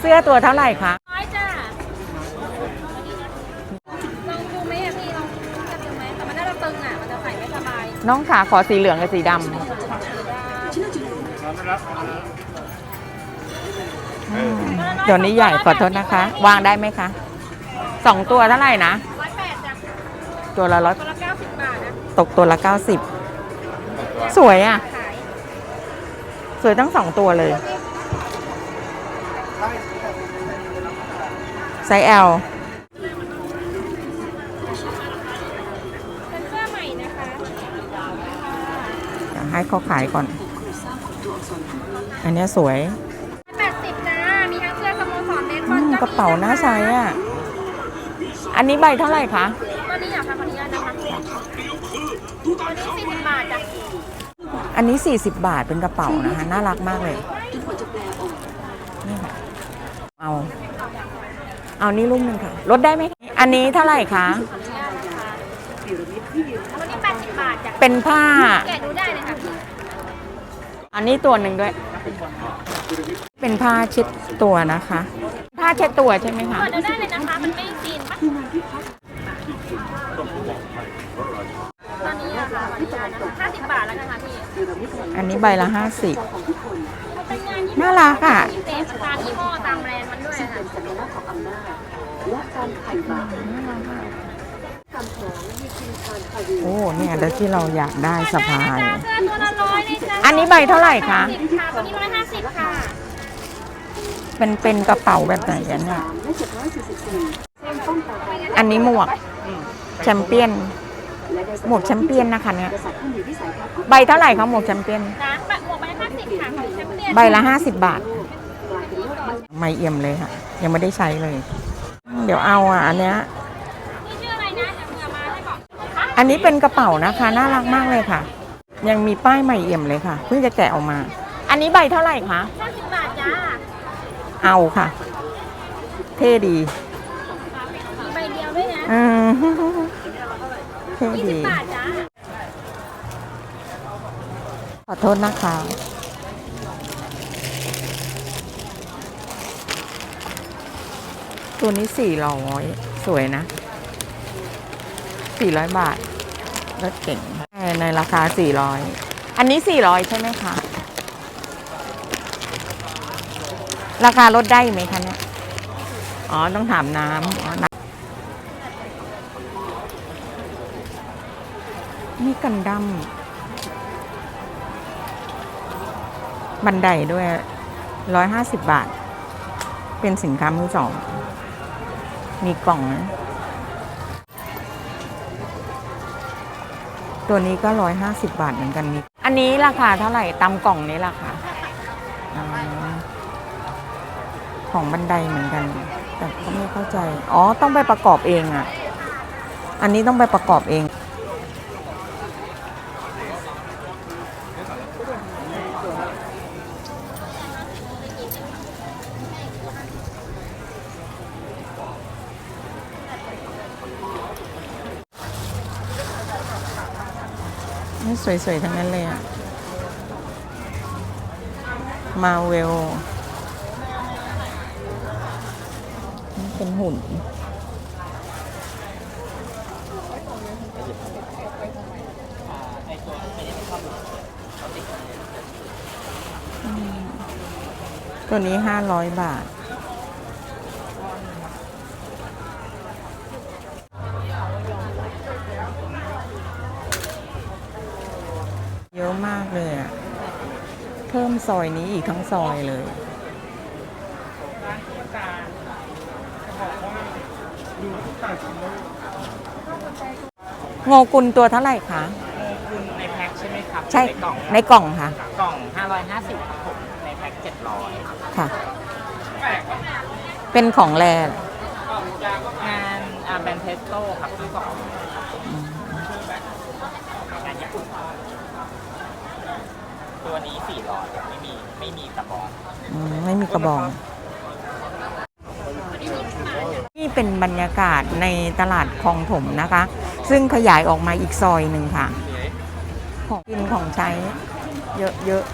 เสื้อตัวเท่าไหร่คะร้อยจ้าลองดูไหมอะพี่ลองจับดูไหมแต่มันน่าจะตึงอะมันจะใส่ไม่สบายน้องขาขอสีเหลืองกับสีดำอืมตัวนี้ใหญ่ขอโทษนะคะ วางได้ไหมคะสองตัวเท่าไหร่นะร้อยแปดจ้ะตัวละร้อยตัวละเก้าสิบบาทนะตกตัวละเก้าสิบสวยอะ ขายสวยทั้งสองตัวเลย ไซส์ L เป็นเสื้อใหม่นะคะเดี๋ยวให้เขาขายก่อน อันเนี้ยสวยแปดสิบจ้า มีทั้งเสื้อสโมสรเดนบอือลมก็มีกระเป๋าน่าใช้อะ อันนี้ใบเท่าไหร่คะ ตัวนี้อยากทำขออนุญาตนะคะตัวนี้สี่สิบบาทจ้ะอันนี้ 40 บาทเป็นกระเป๋านะคะ น่ารักมากเลยนี่ค่ะเอา เอานี่ลูกหนึ่งค่ะ ลดได้ไหมอันนี้เท่าไหร่คะขออนุญาตนะคะตัวนี้แปดสิบบาทจ้ะเป็นผ้า แกะดูได้เลยค่ะพี่อันนี้ตัวหนึ่งด้วย เป็นผ้าเช็ดตัวนะคะ ผ้าเช็ดตัวใช่ไหมคะ เปิดดูได้เลยนะคะ มันไม่ซีนปะตอนนี้อะค่ะขออนุญาตนะคะห้าสิบบาทแล้วกันค่ะพี่อันนี้ใบละห้าสิบ มันเป็นงานยี่น่ารักอะเต็มตามยี่ห้อตามแบรนด์มันด้วยค่ะ โอ้เนี่ยแล้วที่เราอยากได้สะพายจ้าเสื้อตัวละร้อยเลยจ้าอันนี้ใบเท่าไหร่คะ สิบค่ะตัวนี้ร้อยห้าสิบค่ะเป็นเป็นกระเป๋าแบบไหนกันเนี่ยอันนี้หมวกแชมเปี้ยนหมวกแชมเปี้ยนนะคะเนี่ยใบเท่าไหร่คะหมวกแชมเปี้ยน นะแบบหมวกใบห้าสิบค่ะของแชมเปี้ยนใบละห้าสิบบาท ไม่เอี่ยมเลยค่ะ ยังไม่ได้ใช้เลย เดี๋ยวเอาอะอันเนี้ยนี่ชื่ออะไรนะเดี๋ยวเผื่อมาให้บอกค่ะอันนี้เป็นกระเป๋านะคะ น่ารักมากเลยค่ะ ยังมีป้ายใหม่เอี่ยมเลยค่ะ เพิ่งจะแกะออกมา อันนี้ใบเท่าไหร่คะห้าสิบบาทจ้าเอาค่ะ เท่ดีมีใบเดียวด้วยนะอืมเท่ยี่สิบดีบาทจ้าขอโทษนะคะ ตัวนี้สี่ร้อยสวยนะสี่ร้อยบาทรถเก่งในราคาสี่ร้อยอันนี้สี่ร้อยใช่ไหมคะราคาลดได้ไหมคะเนี่ยอ๋อ ต้องถามน้ำอ๋อน้ำนี่กันดั้มบันไดด้วยร้อยห้าสิบบาท เป็นสินค้ามือสอง มีกล่อง ตัวนี้ก็ร้อยห้าสิบบาทเหมือนกันมีอันนี้ราคาเท่าไหร่ตามกล่องนี้ราคาอของบันไดเหมือนกัน แต่ก็ไม่เข้าใจ อ๋อ ต้องไปประกอบเองอะ อันนี้ต้องไปประกอบเอง สวยๆ ทั้งนั้นเลยอะมาเวลเป็นหุ่นตัวนี้ห้าร้อยบาท เยอะมากเลยอะเพิ่มซอยนี้อีกทั้งซอยเลยโงกุลตัวเท่าไหร่คะคุณในแพ็คใช่ไหมครับใช่นกล่องในกล่องค่ะกล่อง 550ครับผมในแพ็ค700ค่ะเป็นของแรงานอ่าแบรนด์เทสโต้ครับทั้งสองงานญี่ปุ่น ตัวนี้สี่หลอดไม่มีไม่มีกระบอกไม่มีกระบอง นี่เป็นบรรยากาศในตลาดคลองถมนะคะ ซึ่งขยายออกมาอีกซอยหนึ่งค่ะ ของกินของใช้ เยอะเยอะ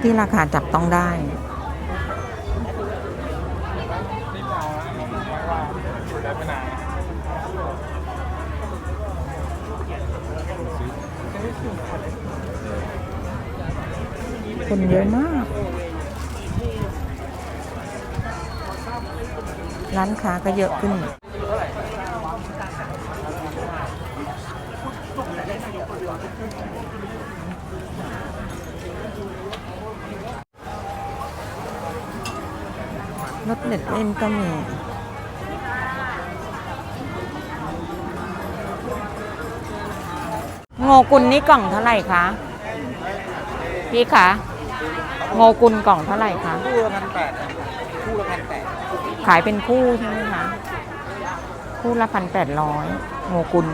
ที่ราคาจับต้องได้ คนเยอะมาก ร้านค้าก็เยอะขึ้นรถเด็ดเล่นก็มี โงกุลนี่กล่องเท่าไหร่คะพี่คะโงกุลกล่องเท่าไหร่คะคู่ละพันแปดคู่ละพันแปดขายเป็นคู่ใช่ไหมคะคู่ละพันแปดร้อยโงกุล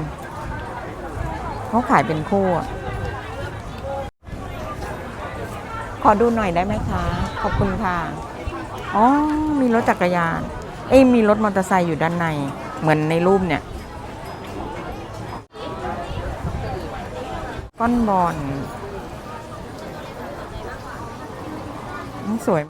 เขาขายเป็นคู่อะขอดูหน่อยได้ไหมคะ ขอบคุณค่ะ อ๋อ มีรถจักรยาน เอ้ยมีรถมอเตอร์ไซค์อยู่ด้านใน เหมือนในรูปเนี่ย ก้อนบอลอืมสวย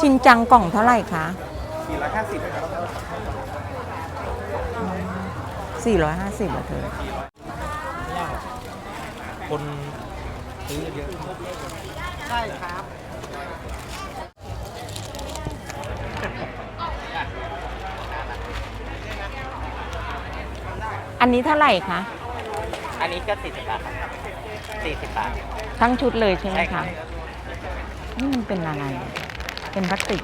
ชินจังกล่องเท่าไหร่คะสี่ร้อยห้าสิบครับ450เหรอเธอ คนซื้อเยอะใช่ครับอันนี้เท่าไหร่คะ อันนี้ก็สี่สิบบาทครับสี่สิบบาท ทั้งชุดเลยใช่ไหมใช่ครัคะบนี่มันเป็นอะไร เป็นพลาสติก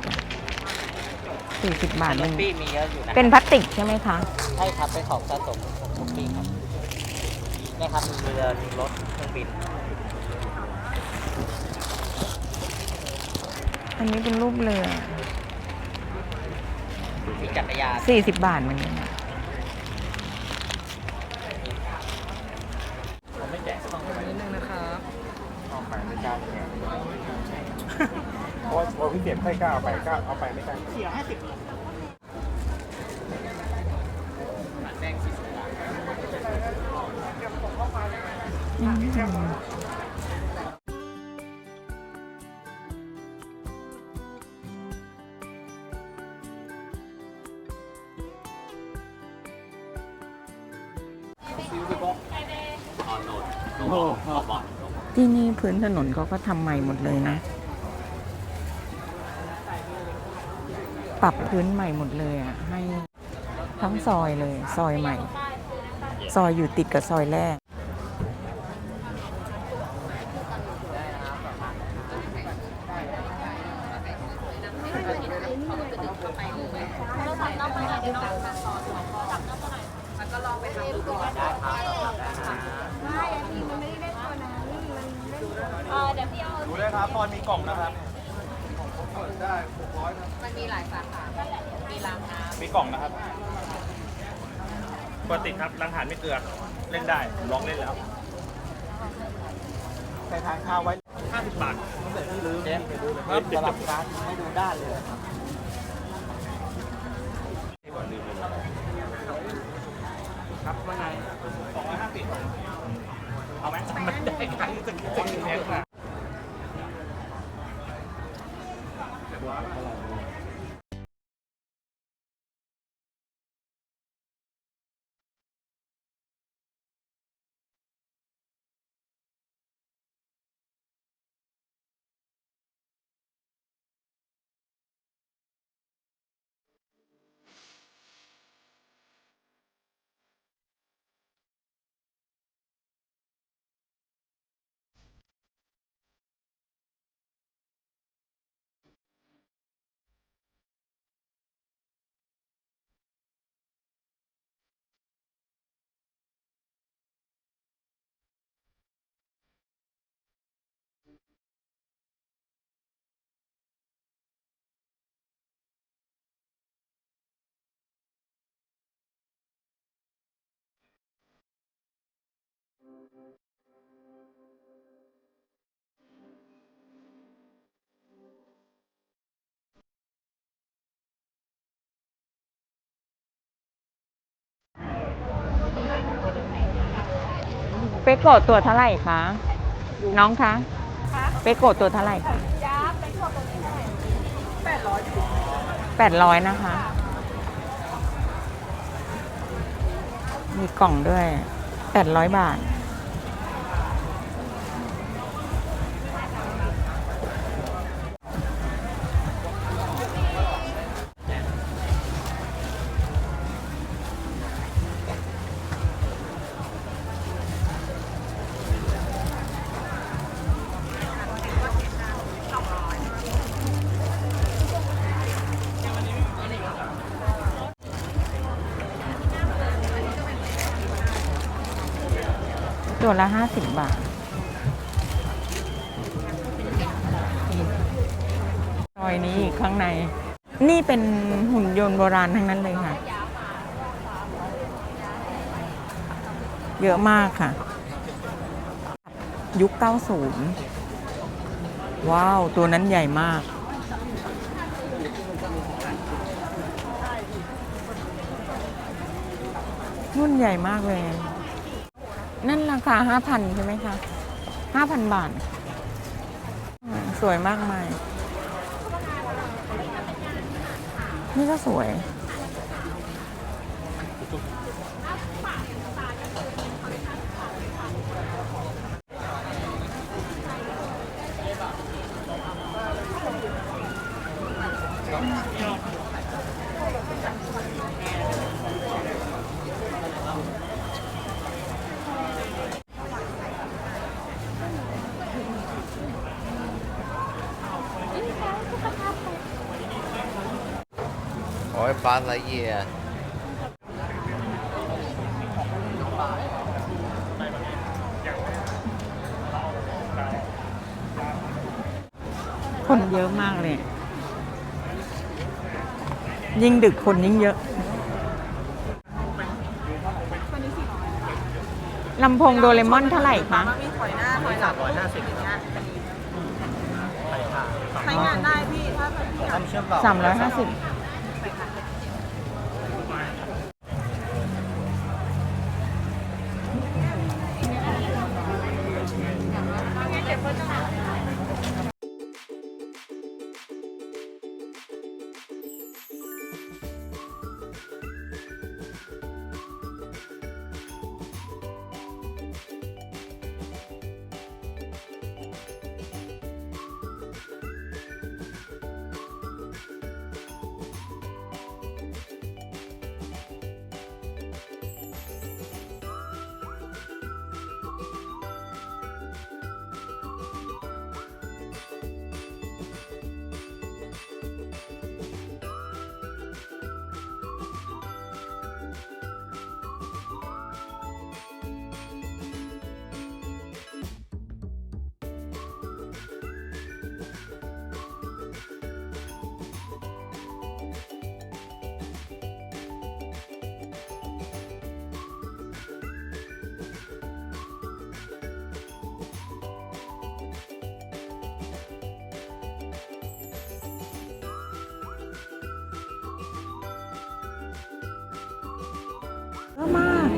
สี่สิบบาทสมันปี้มีเยอะอยู่นะ เป็นพลาสติกใช่ไหมคะ ใช่ครับ เป็นของสะสมของสปี้ครับ เนี่ยครับมีเรือมีรถเครื่องบิน อันนี้เป็นรูปเรือ มีจักรยานสี่สิบบาทเหมือนกันผมไม่แจกต้องไปนิดนึงนะครับเอาไปไม่กล้าแจกเพราะว่าพอพี่เสียบใกล้กล้าเอาไปกล้าเอาไปไม่กล้า เสียห้าสิบ ที่นี่พื้นถนนเขาก็ทำใหม่หมดเลยนะ ปรับพื้นใหม่หมดเลยอะ ให้ทั้งซอยเลย ซอยใหม่ ซอยอยู่ติดกับซอยแรก เออเดี๋ยวพี่เอา ดูได้ครับตอนมีกล่องนะครับ มันมีหลายสาขา มีรางน้มีกล่องนะครับปกติครับรังหารไม่เกลือ เล่นได้ผมลองเล่นแล้วใส่ทานข้าวไว้50บาท ตั้งแต่ที่ลืมเจ๊ครับสลับร้านให้ดูด้านเลยครับครับว่าไง250เอาไหมมันได้ครั้งจะจะกินเล็กอะ โกะตัวเท่าไหร่คะ น้องคะเปโกะตัวเท่าไหร่คะแปดร้อยนะคะ มีกล่องด้วยแปดร้อยบาท ตัวละห้าสิบบาทซอยนี้อีกข้างใน นี่เป็นหุ่นยนต์โบราณทั้งนั้นเลยค่ะ เยอะมากค่ะ ยุค 90 ว้าว ตัวนั้นใหญ่มากนุ่นใหญ่มากเลย นั่นราคาห้าพันใช่ไหมคะห้าพันบาท สวยมากมาย นี่ก็สวย โอ้ยฟ้าไรเยียคนเยอะมากเลย ยิ่งดึกคนยิ่งเยอะลำโพงโดเรมอนเท่าไหร่คะมีถอยหน้าถอยหลังร้อยห้าสิบใช้งานได้พี่ ถ้าพี่อยากเชื่อมต่อสามร้อยห้าสิบ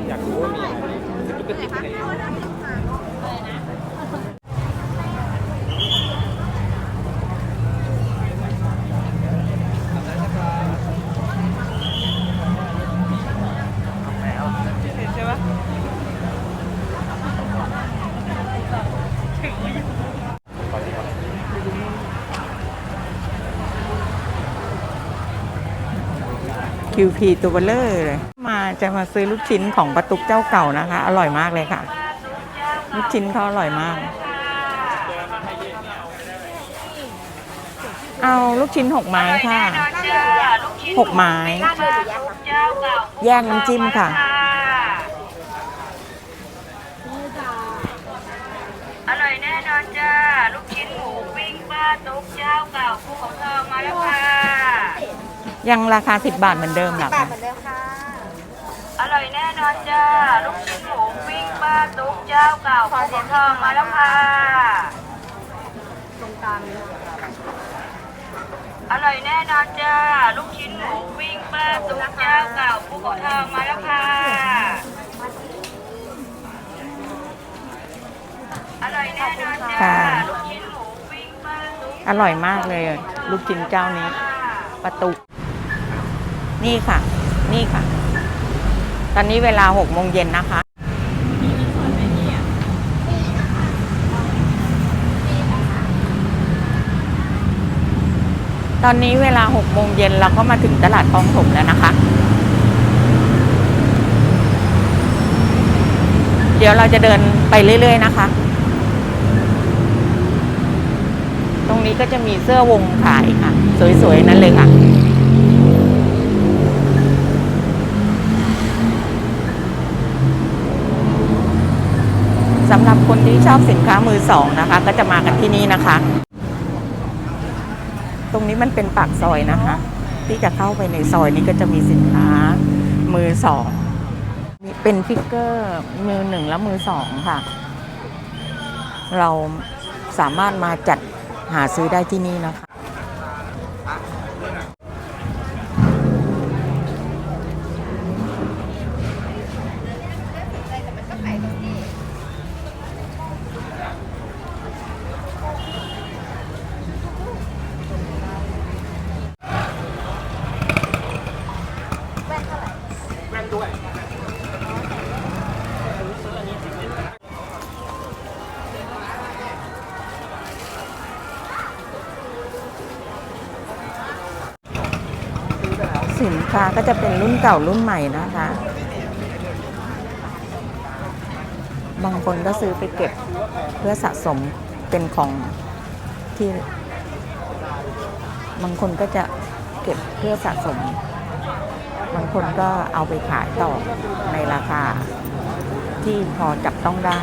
อยากรู้ว่ามีอะไรตุ๊กติกอะไรคิวพีตัวเบลเลอร์เลย จะมาซื้อลูกชิ้นของปะตุกเจ้าเก่านะคะ อร่อยมากเลยค่ะ ลูกชิ้นเขาอร่อยมาก เอาลูกชิ้นหกไม้ค่ะหกไม้ แยกน้ำจิ้มค่ะ อร่อยแน่นอนจ้า ลูกชิ้นหมูปิ้งป้าตุ๊กเจ้าเก่าภูเขาทองมาแล้วค่ะยังราคา 10 บาทเหมือนเดิมเหรอคะ อร่อยแน่นอนจ้า ลูกชิ้นหมูปิ้งป้าตุ๊กเจ้าเก่าภูเขาทองมาแล้วค่ะ อร่อยแน่นอนจ้า ลูกชิ้นหมูปิ้งป้าตุ๊กเจ้าเก่าภูเขาทองมาแล้วค่ะแน่นอนจ้าค่ะลูกชิ้นหมูปิ้งบ้านตุ๊กอร่อยมากเลย ลูกชิ้นเจ้านี้ ประตู นี่ค่ะ นี่ค่ะต อนนี้เวลาหกโมงเย็นนะคะ ตอนนี้เวลาหกโมงเย็นเราก็มาถึงตลาดคลองถมแล้วนะคะ เดี๋ยวเราจะเดินไปเรื่อยๆนะคะ ตรงนี้ก็จะมีเสื้อวงขายค่ะ สวยๆ นั่นเลยค่ะ สำหรับ คนที่ชอบสินค้ามือสองนะคะ ก็จะมากันที่นี่นะคะ ตรงนี้มันเป็นปากซอยนะคะ ที่จะเข้าไปในซอยนี้ก็จะมีสินค้ามือสองเป็นฟิกเกอร์มือหนึ่งและมือสองค่ะ เราสามารถมาจัดหาซื้อได้ที่นี่นะคะ สินค้าก็จะเป็นรุ่นเก่ารุ่นใหม่นะคะ บางคนก็ซื้อไปเก็บเพื่อสะสมเป็นของที่ บางคนก็จะเก็บเพื่อสะสม คนก็เอาไปขายต่อในราคาที่พอจับต้องได้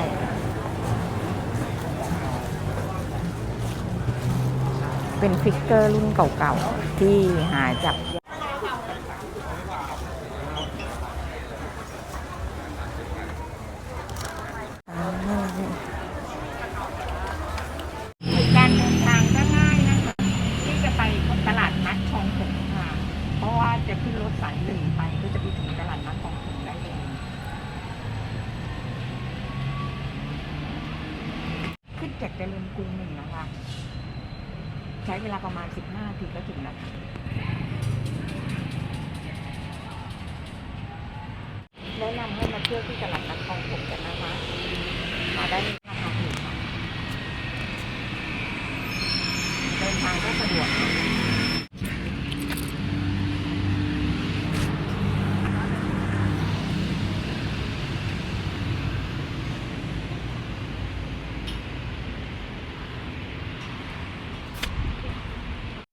เป็นฟิกเกอร์รุ่นเก่าๆ ที่หาจับาน่ารักดีการเดินทางก็ง่ายนะคะ ที่จะไปตลาดนัดคลองถมค่ะ เพราะว่าจะขึ้นรถสายหนึ่งไปก็จะไปถึงตลาดนัดคลองถมได้เลยขึ้น จากเจริญกรุงหนึ่งนะคะ ใช้เวลาประมาณ 15นาทีก็ถึงแล้วค่ะแนะนำให้มาเที่ยวที่ตลาด